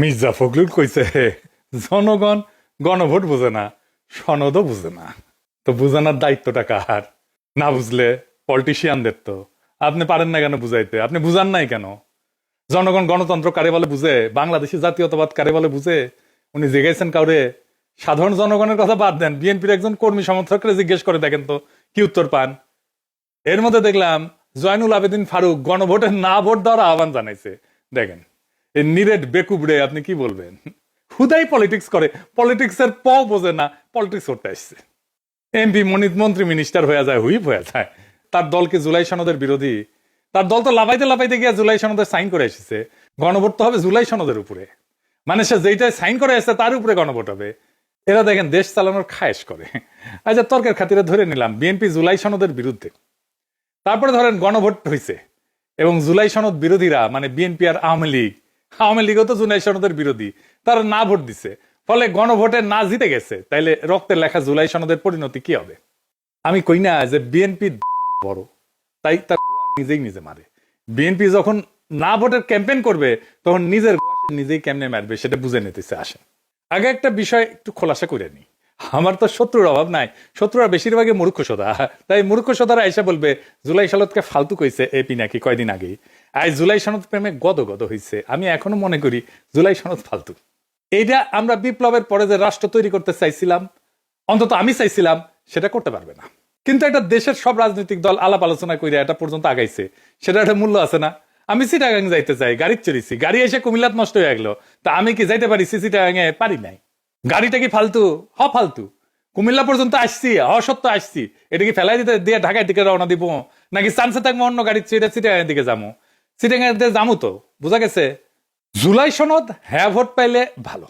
মির্জা ফখরুল কইছে জনগণ গণভোট বুঝে না, সনদও বুঝে না। তো বুঝানোর দায়িত্বটা কার? না বুঝলে পলিটিশিয়ানদের তো। আপনি পারেন না কেন বুঝাইতে? আপনি বুঝান নাই কেন? জনগণ গণতন্ত্র কারে বলে বুঝে? বাংলাদেশি জাতীয়তাবাদ কারে বলে বুঝে? উনি জিজ্ঞেসেন কাউরে, সাধারণ জনগণের কথা বাদ দেন, বিএনপির একজন কর্মী সমর্থকরা জিজ্ঞেস করে দেখেন তো, কি উত্তর পান? এর মধ্যে দেখলাম, জয়নুল আবেদিন ফারুক গণভোটে না ভোট দেওয়ার আহ্বান জানাইছে। দেখেন। নিরেট বেকুবড়ে আপনি কি বলবেন? হুদাই পলিটিক্স করে পলিটিক্স এর প বোঝে না পলিটিক্স করতে আসছে। এমপি মনিত মন্ত্রী মিনিস্টার হয়ে যায়, হুইপ হয়ে যায়। তার দলকে জুলাই সনদের বিরোধী, তার দল তো লাফাইতে লাফাইতে গিয়ে জুলাই সনদের সাইন করে এসেছে। গণভোট তো হবে জুলাই সনদের উপরে। মানে সে যেইটাই সাইন করে এসেছে, তার উপরে গণভোট হবে। এরা দেখেন দেশ চালানোর খায়েশ করে। আচ্ছা তর্কের খাতিরে ধরে নিলাম বিএনপি জুলাই সনদের বিরুদ্ধে। তারপরে ধরেন গণভোট হয়েছে এবং জুলাই সনদ বিরোধীরা মানে বিএনপি আর আওয়ামী লীগ আওয়ামী লীগও তো জুলাই সনদের বিরোধী। তারা না ভোট দিছে। ফলে গণভোটে না জিতে গেছে। তাইলে রক্তের লেখা জুলাই সনদের পরিণতি কি হবে? আমি কই না যে বিএনপি বড়। তাই তার নিজেই নিজে মারে। বিএনপি যখন না ভোটের ক্যাম্পেন করবে, তখন নিজের নিজেই কেমনে মারবে সেটা বুঝে নিতেছে আসে আগে একটা বিষয় একটু খোলাসা করে নি আমার তো শত্রুর অভাব নাই। শত্রুরা বেশিরভাগই মূর্খ সোদা। তাই মূর্খ সোদারা এসে বলবে, জুলাই সনদকে ফালতু কইছে এই পিনাকি কয়দিন আগেই আজ জুলাই সনদ প্রেমে গদ গদ হইছে। আমি এখনও মনে করি জুলাই সনদ ফালতু। এইটা আমরা বিপ্লবের পরে যে রাষ্ট্র তৈরি করতে চাইছিলাম, অন্তত আমি চাইছিলাম, সেটা করতে পারবে না। কিন্তু একটা দেশের সব রাজনৈতিক দল আলাপ আলোচনা করে এটা পর্যন্ত আগাইছে। সেটা একটা মূল্য আছে না। আমি সিটাগাং যাইতে চাই গাড়ি চড়িছি। গাড়ি এসে কুমিল্লাত নষ্ট হয়ে গেল। তা আমি কি যাইতে পারি সিটাগাঙে? পারি নাই। গাড়িটা কি ফালতু? হ, ফালতু। কুমিল্লা পর্যন্ত আসছি অসত্য আসছি। এটা কি ফেলাই দিতে দিয়ে ঢাকায় দিকে রওনা দিব। নাকি চান্সে থাকব অন্য গাড়ি ছেড়ে সিটাগাঙের দিকে যাব। দিকে যাব তো, বোঝা গেছে? জুলাই সনদ হ্যাঁ ভোট পাইলে ভালো।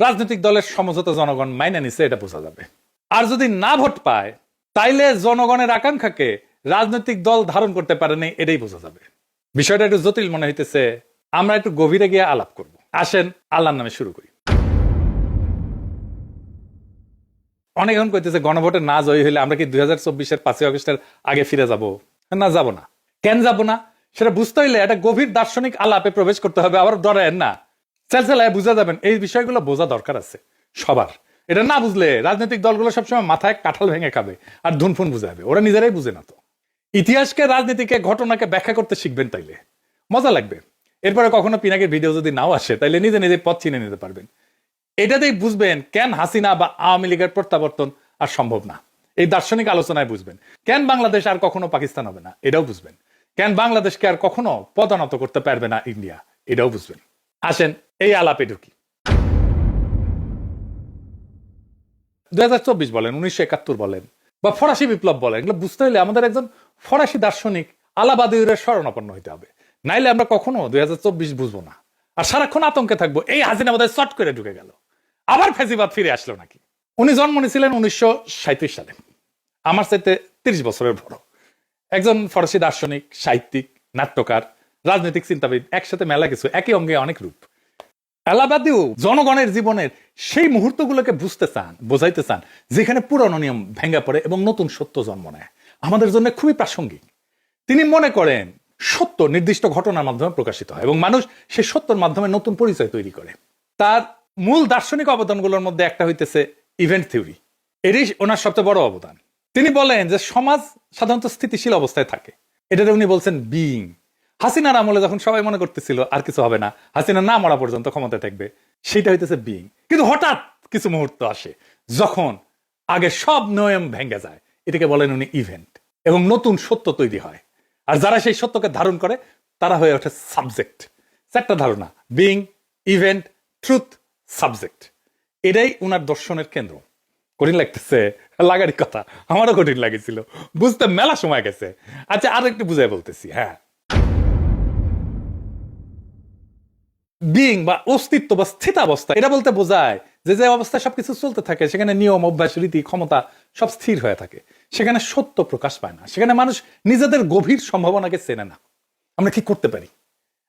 রাজনৈতিক দলের সমঝোতা জনগণ মাইনে নিছে, এটা বোঝা যাবে। আর যদি না ভোট পায়, তাইলে জনগণের আকাঙ্ক্ষাকে রাজনৈতিক দল ধারণ করতে পারেনি, এটাই বোঝা যাবে। বিষয়টা একটু জটিল মনে হইতেছে। আমরা একটু গভীরে গিয়ে আলাপ করব। আসেন, আল্লাহর নামে শুরু করি। অনেক এখন কইতেছে গণভোটে না জয়ী হইলে আমরা কি দুই হাজার চব্বিশের পাঁচই আগস্টের আগে ফিরে যাব? না যাব না। কেন যাব না? সেটা বুঝতে হইলে একটা গভীর দার্শনিক আলাপে প্রবেশ করতে হবে, আবার ডরেন না। চালচালায় বুঝা যাবেন, এই বিষয়গুলো বোঝা দরকার আছে সবার। এটা না বুঝলে রাজনৈতিক দলগুলো সবসময় মাথায় কাঁঠাল ভেঙে খাবে আর ধুনফুন বুঝাবে, ওরা নিজেরাই বুঝে না তো। ইতিহাসকে, রাজনীতিকে, ঘটনাকে ব্যাখ্যা করতে শিখবেন তাইলে। মজা লাগবে। এরপরে কখনো পিনাকের ভিডিও যদি নাও আসে, তাইলে নিজে নিজে পথ চিনে নিতে পারবেন। এটাতেই বুঝবেন কেন হাসিনা বা আওয়ামী লীগের প্রত্যাবর্তন আর সম্ভব না। এই দার্শনিক আলোচনায় বুঝবেন, কেন বাংলাদেশ আর কখনো পাকিস্তান হবে না, এটাও বুঝবেন। কেন বাংলাদেশকে আর কখনো পদানত করতে পারবে না ইন্ডিয়া, এটাও বুঝবেন। আসেন এই আলাপে ঢুকি। দুই হাজার চব্বিশ বলেন, উনিশশো একাত্তর বলেন, বা ফরাসি বিপ্লব বলেন, এগুলো বুঝতে হলে আমাদের একজন ফরাসি দার্শনিক আলাবাদীর শরণাপন্ন হইতে হবে। নাইলে আমরা কখনো দুই হাজার চব্বিশ বুঝব না। আর সারাক্ষণ আতঙ্কে থাকব, এই হাসিনা বোধহয় চট করে ঢুকে গেল। আবার ফেসিবাদ ফিরে আসলো নাকি? উনি জন্ম নিয়েছিলেন উনিশশো সালে। আমার চাইতে তিরিশ বছরের বড়। একজন ফরাসি দার্শনিক, সাহিত্যিক, নাট্যকার, রাজনৈতিক চিন্তাবিদ, একসাথে মেলা কিছু, একই অঙ্গে অনেক রূপ। এলাবাদিও জনগণের জীবনের সেই মুহূর্তগুলোকে বুঝতে চান, বোঝাইতে চান, যেখানে পুরনো নিয়ম ভেঙে পড়ে এবং নতুন সত্য জন্ম নেয়। আমাদের জন্য খুবই প্রাসঙ্গিক। তিনি মনে করেন, সত্য নির্দিষ্ট ঘটনার মাধ্যমে প্রকাশিত হয় এবং মানুষ সেই সত্যর মাধ্যমে নতুন পরিচয় তৈরি করে। তার মূল দার্শনিক অবদানগুলোর মধ্যে একটা হইতেছে ইভেন্ট থিওরি এরই ওনার সবচেয়ে বড় অবদান। তিনি বলেন যে সমাজ সাধারণত স্থিতিশীল অবস্থায় থাকে। এটাতে উনি বলছেন বিইং হাসিনার আমলে যখন সবাই মনে করতেছিল, আর কিছু হবে না, হাসিনা না মরা পর্যন্ত ক্ষমতায় থাকবে, সেটা হইতেছে বিইং কিন্তু হঠাৎ কিছু মুহূর্ত আসে, যখন আগে সব নিয়ম ভেঙে যায়। এটাকে বলেন উনি ইভেন্ট এবং নতুন সত্য তৈরি হয়। আর যারা সেই সত্যকে ধারণ করে, তারা হয়ে ওঠে সাবজেক্ট চারটা ধারণা। বিং ইভেন্ট ট্রুথ সাবজেক্ট এটাই উনার দর্শনের কেন্দ্র। কঠিন লাগতেছে, লাগারই কথা। আমারও কঠিন লাগেছিল। বুঝতে মেলা সময় গেছে। আচ্ছা আর একটু বুঝাই বলতেছি হ্যাঁ। বিং বা অস্তিত্ব বা স্থিতাবস্থা, এটা বলতে বোঝায় যে যে অবস্থায় সবকিছু চলতে থাকে, সেখানে নিয়ম, অভ্যাস, রীতি, ক্ষমতা সব স্থির হয়ে থাকে। সেখানে সত্য প্রকাশ পায় না। সেখানে মানুষ নিজেদের গভীর সম্ভাবনাকে চেনে না। আমরা কি করতে পারি?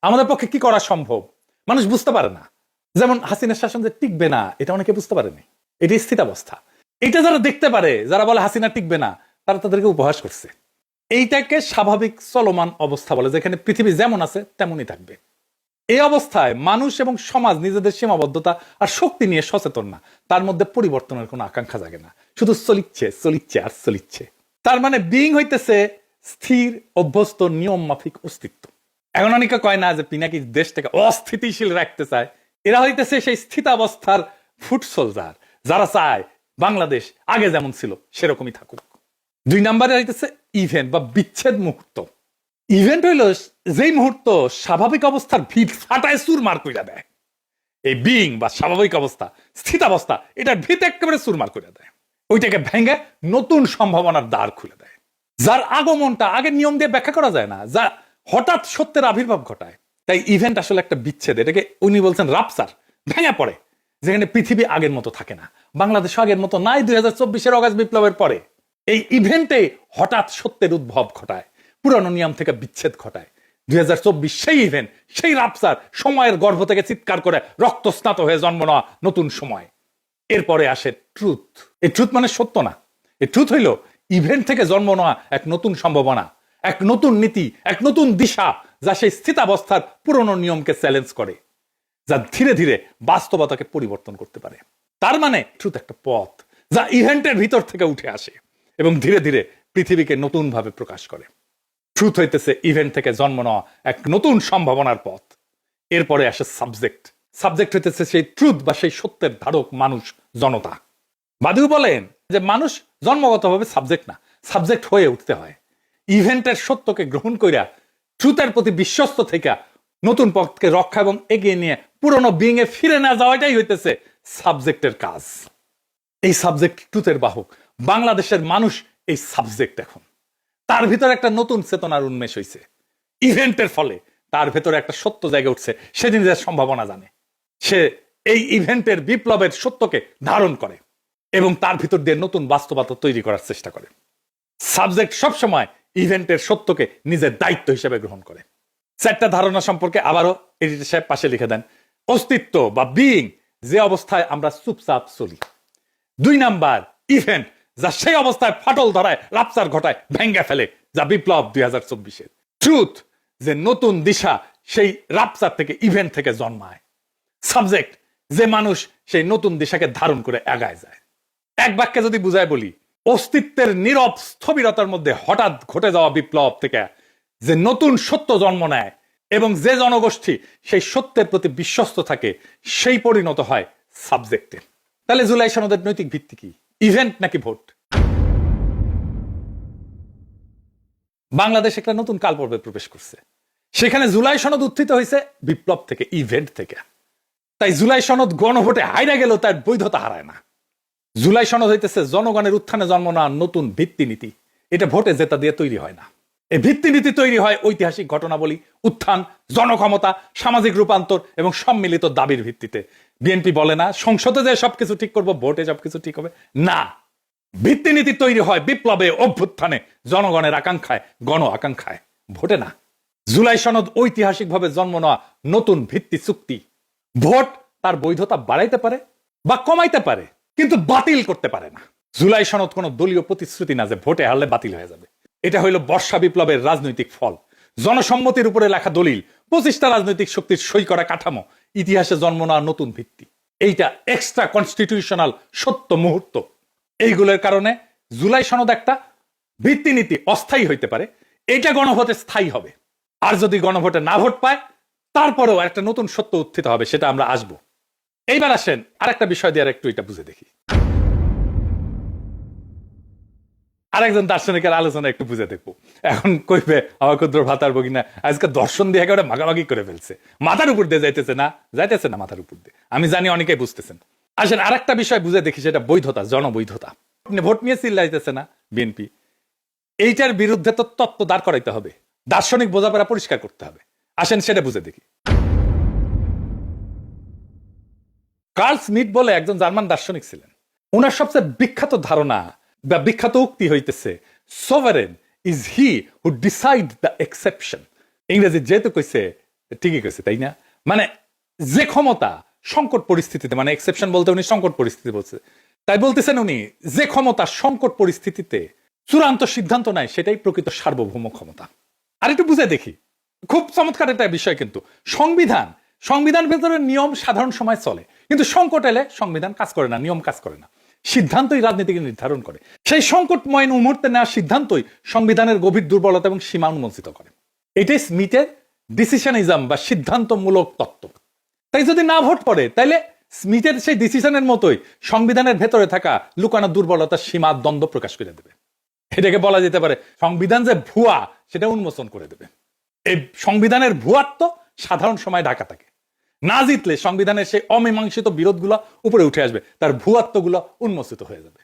আমাদের পক্ষে কি করা সম্ভব? মানুষ বুঝতে পারে না। যেমন হাসিনার শাসন যে টিকবে না, এটা অনেকে বুঝতে পারেনি। এটি স্থিতাবস্থা এটা যারা দেখতে পারে, যারা বলে হাসিনা টিকবে না, তারা তাদেরকে উপহাস করছে। এইটাকে স্বাভাবিক চলমান অবস্থা বলে, যেখানে পৃথিবী যেমন আছে, তেমনই থাকবে। এই অবস্থায় মানুষ এবং সমাজ নিজেদের সীমাবদ্ধতা আর শক্তি নিয়ে সচেতন না। তার মধ্যে পরিবর্তনের কোনো আকাঙ্ক্ষা জাগে না। শুধু চলিচ্ছে চলিচ্ছে আর চলিচ্ছে। তার মানে বিং হইতেছে স্থির, অভ্যস্ত, নিয়ম মাফিক অস্তিত্ব। এখন অনেকে কয় না যে পিনাকি দেশটাকে অস্থিতিশীল রাখতে চায়। এরা হইতেছে সেই স্থিতাবস্থার ফুট সোলজার যারা চায় বাংলাদেশ আগে যেমন ছিল, সেরকমই থাকুক। দুই নম্বরে হইতেছে ইভেন্ট বা বিচ্ছেদ মুহূর্ত। ইভেন্ট হইল যেই মুহূর্ত স্বাভাবিক অবস্থার ভিত ফাটায় চুরমার কইরা দেয়। এই বিং বা স্বাভাবিক অবস্থা, স্থিতাবস্থা, এটার ভিত একেবারে চুরমার করে দেয়। ওইটাকে ভেঙে নতুন সম্ভাবনার দ্বার খুলে দেয়। যার আগমনটা আগে নিয়ম দিয়ে ব্যাখ্যা করা যায় না, যা হঠাৎ সত্যের আবির্ভাব ঘটায়। তাই ইভেন্ট আসলে একটা বিচ্ছেদ। এটাকে উনি বলছেন রাপসার, ভেঙে পড়ে, যেখানে পৃথিবী আগের মতো থাকে না। বাংলাদেশ আগের মতো নাই, দুই হাজার চব্বিশের অগাস্ট বিপ্লবের পরে। এই ইভেন্টে হঠাৎ সত্যের উদ্ভব ঘটায়, পুরানো নিয়ম থেকে বিচ্ছেদ ঘটায়। দুই হাজার চব্বিশ সেই ইভেন্ট সেই রাপসার সময়ের গর্ভ থেকে চিৎকার করে রক্তস্নাত হয়ে জন্ম নেওয়া নতুন সময়। এরপরে আসে ট্রুথ এই ট্রুথ মানে সত্য না। এই ট্রুথ হইল ইভেন্ট থেকে জন্ম নেওয়া এক নতুন সম্ভাবনা, এক নতুন নীতি, এক নতুন দিশা যা সেই স্থিতাবস্থার পুরনো নিয়মকে চ্যালেঞ্জ করে, যা ধীরে ধীরে বাস্তবতাকে পরিবর্তন করতে পারে। তার মানে ট্রুথ একটা পথ, যা ইভেন্টের ভিতর থেকে উঠে আসে এবং ধীরে ধীরে পৃথিবীকে নতুনভাবে প্রকাশ করে। ট্রুথ হইতেছে ইভেন্ট থেকে জন্ম নেওয়া এক নতুন সম্ভাবনার পথ। এরপরে আসে সাবজেক্ট সাবজেক্ট হইতেছে সেই ট্রুথ বা সেই সত্যের ধারক মানুষ, জনতা। বাদু বলেন যে মানুষ জন্মগতভাবে সাবজেক্ট না সাবজেক্ট হয়ে উঠতে হয়। ইভেন্টের সত্যকে গ্রহণ কইরা ট্রুথের প্রতি বিশ্বস্ত থেকে নতুন পথকে রক্ষা এবং এগিয়ে নিয়ে পুরনো বিং এ ফিরে না যাওয়াটাই হইতেছে সাবজেক্টের কাজ। এই সাবজেক্ট ট্রুথের বাহক। বাংলাদেশের মানুষ এই সাবজেক্ট এখন। তার ভিতরে একটা নতুন চেতনার উন্মেষ হয়েছে ইভেন্টের ফলে তার ভেতরে একটা সত্য জায়গা উঠছে। সে নিজের সম্ভাবনা জানে। সে এই ইভেন্টের বিপ্লবের সত্যকে ধারণ করে এবং তার ভিতর দিয়ে নতুন বাস্তবতা তৈরি করার চেষ্টা করে। সাবজেক্ট সবসময় ইভেন্টের সত্যকে নিজের দায়িত্ব হিসেবে গ্রহণ করে। চারটা ধারণা সম্পর্কে আবারও এডিটর সাহেব পাশে লিখে দেন, অস্তিত্ব বা বিইং যে অবস্থায় আমরা চুপচাপ চলি। দুই নাম্বার ইভেন্ট যা সেই অবস্থায় ফাটল ধরায় লাপসার ঘটায় ভেঙ্গে ফেলে, যা বিপ্লব দুই হাজার চব্বিশের। ট্রুথ যে নতুন দিশা সেই রাপসার থেকে ইভেন্ট থেকে জন্মায়। সাবজেক্ট যে মানুষ সেই নতুন দিশাকে ধারণ করে এগায় যায়। এক বাক্যে যদি বুঝায় বলি অস্তিত্বের নীরব স্থবিরতার মধ্যে হঠাৎ ঘটে যাওয়া বিপ্লব থেকে যে নতুন সত্য জন্ম নেয় এবং যে জনগোষ্ঠী সেই সত্যের প্রতি বিশ্বস্ত থাকে, সেই পরিণত হয় সাবজেক্টে। তাহলে জুলাই সনদের নৈতিক ভিত্তি কি? ইভেন্ট নাকি ভোট? বাংলাদেশ একটা নতুন কাল পর্বে প্রবেশ করছে। সেখানে জুলাই সনদ উত্থিত হয়েছে বিপ্লব থেকে, ইভেন্ট থেকে। তাই জুলাই সনদ গণভোটে হাইরা গেলেও তার বৈধতা হারায় না। জুলাই সনদ হইতেছে, জনগণের উত্থানে জন্ম নেওয়া নতুন ভিত্তিনীতি। এটা ভোটে জেতা দিয়ে তৈরি হয় না। এই ভিত্তিনীতি তৈরি হয় ঐতিহাসিক ঘটনাবলী, উত্থান, জনক্ষমতা, সামাজিক রূপান্তর এবং সম্মিলিত দাবির ভিত্তিতে। বিএনপি বলে না, সংসদে যে সবকিছু ঠিক করব, ভোটে সবকিছু ঠিক হবে। না। ভিত্তিনীতি তৈরি হয় বিপ্লবে, অভ্যুত্থানে, জনগণের আকাঙ্ক্ষায়, গণ আকাঙ্ক্ষায়। ভোটে না। জুলাই সনদ ঐতিহাসিকভাবে জন্ম নেওয়া নতুন ভিত্তি চুক্তি। ভোট তার বৈধতা বাড়াইতে পারে বা কমাইতে পারে। কিন্তু বাতিল করতে পারে না। জুলাই সনদ কোনো দলীয় প্রতিশ্রুতি না যে ভোটে হারলে বাতিল হয়ে যাবে। এটা হইল বর্ষা বিপ্লবের রাজনৈতিক ফল। জনসম্মতির উপরে লেখা দলিল, পঁচিশটা রাজনৈতিক শক্তির সই করা কাঠামো, ইতিহাসে জন্ম নেওয়া নতুন ভিত্তি। এইটা এক্সট্রা কনস্টিটিউশনাল সত্য মুহূর্ত। এইগুলোর কারণে জুলাই সনদ একটা ভিত্তিনীতি অস্থায়ী হইতে পারে। এটা গণভোটে স্থায়ী হবে। আর যদি গণভোটে না ভোট পায়, তারপরেও একটা নতুন সত্য উত্থিত হবে, সেটা আমরা আসব। এইবার আসেন, আরেকটা বিষয় দিয়ে আর একটু এটা বুঝে দেখি। আরেকজন দার্শনিকের আলোচনা একটু বুঝে দেখব। এখন কইবে, আমার ক্ষুদ্র ভাতার বগিনা, আজকে দর্শন দিয়ে একেবারে মাগামাগি করে ফেলছে। মাথার উপর দিয়ে যাইতেছে না? যাইতেছে না মাথার উপর দিয়ে। আমি জানি অনেকেই বুঝতেছেন। আসেন, আরেকটা বিষয় বুঝে দেখি, সেটা বৈধতা, জনবৈধতা। আপনি ভোট নিয়ে চিল্লাইতেছে না বিএনপি। এইটার বিরুদ্ধে তো তত্ত্ব দাঁড় করাইতে হবে। দার্শনিক বোঝাপড়া পরিষ্কার করতে হবে। আসেন, সেটা বুঝে দেখি। কার্ল স্মিথ বলে একজন জার্মান দার্শনিক ছিলেন। ওনার সবচেয়ে বিখ্যাত ধারণা বা বিখ্যাত উক্তি হইতেছে sovereign is he who decide the exception ইংরেজি যেহেতু কইছে, ঠিকই কইছে, তাই না? মানে যে ক্ষমতা সংকট পরিস্থিতিতে মানে এক্সেপশন বলতে উনি সংকট পরিস্থিতি বলছে। তাই বলতেছেন উনি, যে ক্ষমতা সংকট পরিস্থিতিতে চূড়ান্ত সিদ্ধান্ত নেয় সেটাই প্রকৃত সার্বভৌম ক্ষমতা। আর একটু বুঝে দেখি, খুব চমৎকার একটা বিষয় কিন্তু। সংবিধান সংবিধান ভেতরে নিয়ম সাধারণ সময় চলে। কিন্তু সংকট এলে সংবিধান কাজ করে না, নিয়ম কাজ করে না। সিদ্ধান্তই রাজনীতিকে নির্ধারণ করে। সেই সংকটময় মুহূর্তে নেওয়া সিদ্ধান্তই সংবিধানের গভীর দুর্বলতা এবং সীমা উন্মোচিত করে। এটাই স্মিথের ডিসিশনিজম বা সিদ্ধান্তমূলক তত্ত্ব। তাই যদি না ভোট পড়ে, তাইলে স্মিথের সেই ডিসিশনের মতোই সংবিধানের ভেতরে থাকা লুকানো দুর্বলতার সীমা দ্বন্দ্ব প্রকাশ করে দেবে। এটাকে বলা যেতে পারে সংবিধান যে ভুয়া, সেটা উন্মোচন করে দেবে। এই সংবিধানের ভুয়াত্ব সাধারণ সময় ঢাকা থাকে। না জিতলে সংবিধানের সেই অমীমাংসিত বিরোধগুলো উপরে উঠে আসবে, তার ভুয়াত্বগুলো উন্মোচিত হয়ে যাবে।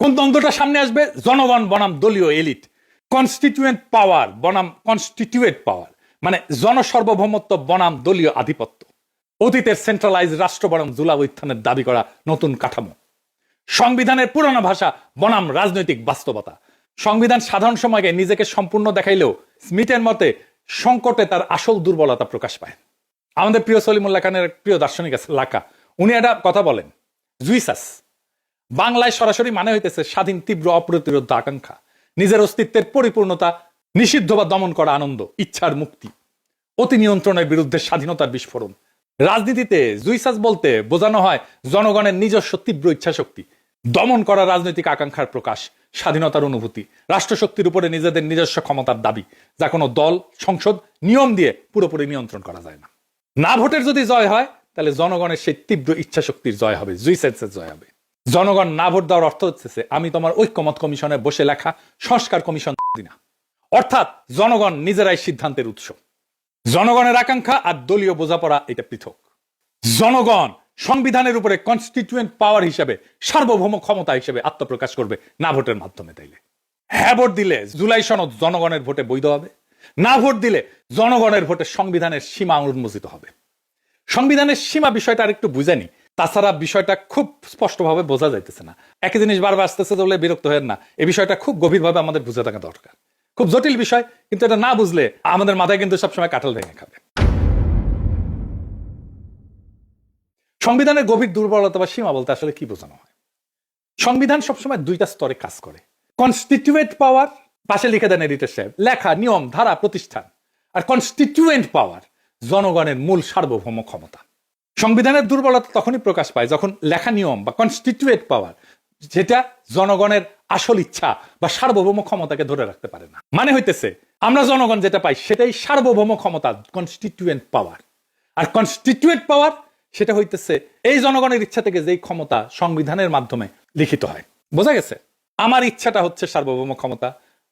কোন দ্বন্দ্বটা সামনে আসবে? জনগণ বনাম দলীয় এলিট কনস্টিটিউয়েন্ট পাওয়ার বনাম কনস্টিটিউয়েট পাওয়ার মানে জনসর্বভৌমত্ব বনাম দলীয় আধিপত্য। অতীতের সেন্ট্রালাইজ রাষ্ট্র বনাম জুলা উত্থানের দাবি করা নতুন কাঠামো। সংবিধানের পুরনো ভাষা বনাম রাজনৈতিক বাস্তবতা। সংবিধান সাধারণ সময়কে নিজেকে সম্পূর্ণ দেখাইলেও স্মিথের মতে সংকটে তার আসল দুর্বলতা প্রকাশ পায় আমাদের প্রিয় সলিমুল্লাহ খানের প্রিয় দার্শনিক আছে, লাকা। উনি একটা কথা বলেন, জুইসাস। বাংলায় সরাসরি মানে হইতেছে স্বাধীন, তীব্র, অপ্রতিরোধ আকাঙ্ক্ষা। নিজের অস্তিত্বের পরিপূর্ণতা, নিষিদ্ধ বা দমন করা আনন্দ, ইচ্ছার মুক্তি। অতি নিয়ন্ত্রণের বিরুদ্ধে স্বাধীনতার বিস্ফোরণ। রাজনীতিতে জুইসাস বলতে বোঝানো হয় জনগণের নিজস্ব তীব্র ইচ্ছাশক্তি। দমন করা রাজনৈতিক আকাঙ্ক্ষার প্রকাশ, স্বাধীনতার অনুভূতি, রাষ্ট্রশক্তির উপরে নিজেদের নিজস্ব ক্ষমতার দাবি, যা কোনো দল, সংসদ, নিয়ম দিয়ে পুরোপুরি নিয়ন্ত্রণ করা যায় না। না ভোটের যদি জয় হয়, তাহলে জনগণের সেই তীব্র ইচ্ছাশক্তির জয় হবে জুইসেন্সের জয় হবে। জনগণ না ভোট দেওয়ার অর্থ হচ্ছে আমি তোমার ঐক্যমত কমিশনে বসে লেখা সংস্কার কমিশন দিই না। অর্থাৎ জনগণ নিজেরাই সিদ্ধান্তের উৎস। জনগণের আকাঙ্ক্ষা আর দলীয় বোঝাপড়া এটা পৃথক। জনগণ সংবিধানের উপরে কনস্টিটিউয়েন্ট পাওয়ার হিসেবে, সার্বভৌম ক্ষমতা হিসেবে আত্মপ্রকাশ করবে না ভোটের মাধ্যমে তাইলে। হ্যাঁ ভোট দিলে জুলাই সনদ জনগণের ভোটে বৈধ হবে। না ভোট দিলে জনগণের ভোটে সংবিধানের সীমা উন্মোচিত হবে। সংবিধানের সীমা বিষয়টা আর একটু বুঝানি। তাছাড়া বিষয়টা খুব স্পষ্টভাবে বোঝা যাইতেছে না। একই জিনিস বারবার আসতেছে বলে বিরক্ত হয়েন না। এই বিষয়টা খুব গভীরভাবে আমাদের বুঝে থাকা দরকার। খুব জটিল বিষয়, কিন্তু এটা না বুঝলে আমাদের মাথায় কিন্তু সবসময় কাঁঠাল ভেঙে খাবে। সংবিধানের গভীর দুর্বলতা বা সীমা বলতে আসলে কি বোঝানো হয়? সংবিধান সবসময় দুইটা স্তরে কাজ করে। কনস্টিটিউয়েন্ট পাওয়ার পাশে লিখে দেন এডিটর সাহেব, লেখা, নিয়ম, ধারা, প্রতিষ্ঠান আর কনস্টিটিউয়েন্ট পাওয়ার জনগণের মূল সার্বভৌম ক্ষমতা। সংবিধানের দুর্বলতা তখনই প্রকাশ পায় যখন লেখা, নিয়ম বা কনস্টিটিউয়েন্ট পাওয়ার যেটা জনগণের আসল ইচ্ছা বা সার্বভৌম ক্ষমতাকে ধরে রাখতে পারে না। মানে হইতেছে, আমরা জনগণ যেটা পাই সেটাই সার্বভৌম ক্ষমতা কনস্টিটিউয়েন্ট পাওয়ার আর কনস্টিটিউয়েন্ট পাওয়ার সেটা হইতেছে, এই জনগণের ইচ্ছা থেকে যেই ক্ষমতা সংবিধানের মাধ্যমে লিখিত হয়। বোঝা গেছে? আমার ইচ্ছাটা হচ্ছে সার্বভৌম ক্ষমতা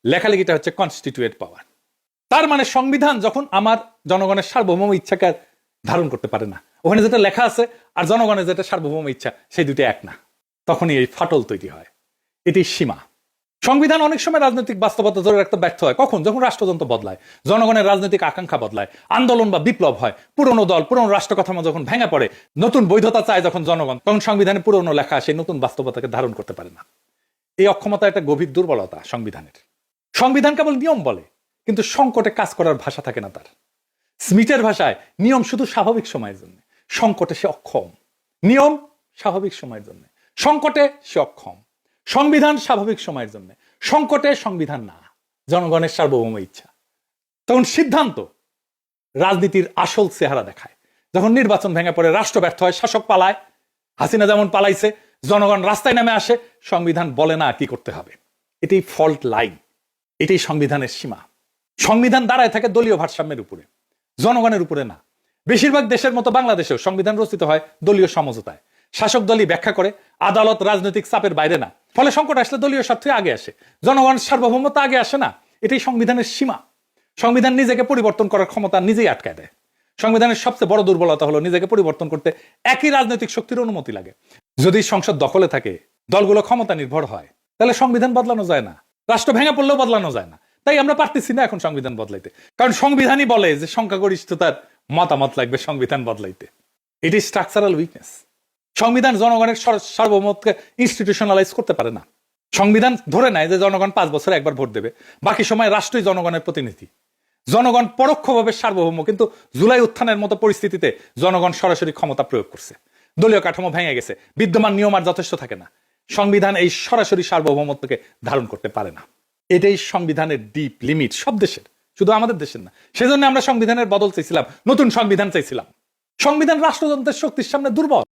লেখালেখিটা হচ্ছে কনস্টিটিউয়েন্ট পাওয়ার তার মানে সংবিধান যখন আমার জনগণের সার্বভৌম ইচ্ছাকে ধারণ করতে পারে না। ওখানে যেটা লেখা আছে আর জনগণের যেটা সার্বভৌম ইচ্ছা, সেই দুটি এক না। তখনই এই ফাটল তৈরি হয়। এটি সীমা। সংবিধান অনেক সময় রাজনৈতিক বাস্তবতা ধরে রাখতে ব্যর্থ হয়। কখন? যখন রাষ্ট্রযন্ত্র বদলায়। জনগণের রাজনৈতিক আকাঙ্ক্ষা বদলায়। আন্দোলন বা বিপ্লব হয়। পুরনো দল, পুরনো রাষ্ট্র কাঠামো যখন ভেঙে পড়ে, নতুন বৈধতা চায় যখন জনগণ, তখন সংবিধানে পুরনো লেখা সেই নতুন বাস্তবতাকে ধারণ করতে পারে না। এই অক্ষমতা একটা গভীর দুর্বলতা সংবিধানের। সংবিধান কেবল নিয়ম বলে, কিন্তু সংকটে কাজ করার ভাষা থাকে না তার। স্মিথের ভাষায় নিয়ম শুধু স্বাভাবিক সময়ের জন্য, সংকটে সে অক্ষম। নিয়ম স্বাভাবিক সময়ের জন্য, সংকটে সে অক্ষম। সংবিধান স্বাভাবিক সময়ের জন্য, সংকটে সংবিধান না, জনগণের সার্বভৌম ইচ্ছা। তখন সিদ্ধান্ত রাজনীতির আসল চেহারা দেখায়। যখন নির্বাচন ভেঙে পড়ে, রাষ্ট্র ব্যর্থ হয়, শাসক পালায়, হাসিনা যেমন পালাইছে, জনগণ রাস্তায় নেমে আসে, সংবিধান বলে না কি করতে হবে। এটাই ফল্ট লাইন। এটাই সংবিধানের সীমা। সংবিধান দাঁড়ায় থাকে দলীয় ভারসাম্যের উপরে, জনগণের উপরে না। বেশিরভাগ দেশের মতো বাংলাদেশেও সংবিধান রচিত হয় দলীয় সমঝোতায়। শাসক দলই ব্যাখ্যা করে, আদালত রাজনৈতিক চাপের বাইরে না। ফলে সংকট আসলে দলীয় স্বার্থে আগে আসে। জনগণ সার্বভৌমতা আগে আসে না। এটাই সংবিধানের সীমা। সংবিধান নিজেকে পরিবর্তন করার ক্ষমতা নিজেই আটকায় দেয়। সংবিধানের সবচেয়ে বড় দুর্বলতা হলো নিজেকে পরিবর্তন করতে একই রাজনৈতিক শক্তির অনুমতি লাগে। যদি সংসদ দখলে থাকে, দলগুলো ক্ষমতা নির্ভর হয়, তাহলে সংবিধান বদলানো যায় না। রাষ্ট্র ভেঙে পড়লেও বদলানো যায় না। তাই আমরা পারতেছি না এখন সংবিধান বদলাইতে। কারণ সংবিধানই বলে যে সংখ্যাগরিষ্ঠতার মতামত লাগবে সংবিধান বদলাইতে। এটি স্ট্রাকচারাল উইকনেস সংবিধান জনগণের সর- সার্বভৌমত্বকে ইনস্টিটিউশনালাইজ করতে পারে না। সংবিধান ধরে নেয় যে জনগণ পাঁচ বছরে একবার ভোট দেবে। বাকি সময় রাষ্ট্রই জনগণের প্রতিনিধি। জনগণ পরোক্ষভাবে সার্বভৌম, কিন্তু জুলাই উত্থানের মতো পরিস্থিতিতে জনগণ সরাসরি ক্ষমতা প্রয়োগ করছে। দলীয় কাঠামো ভেঙে গেছে। বিদ্যমান নিয়ম আর যথেষ্ট থাকে না। সংবিধান এই সরাসরি সার্বভৌমত্বকে ধারণ করতে পারে না। এটাই সংবিধানের ডিপ লিমিট সব দেশের, শুধু আমাদের দেশের না। সেজন্য আমরা সংবিধানের বদল চাইছিলাম, নতুন সংবিধান চাইছিলাম। সংবিধান রাষ্ট্রযন্ত্রের শক্তির সামনে দুর্বল।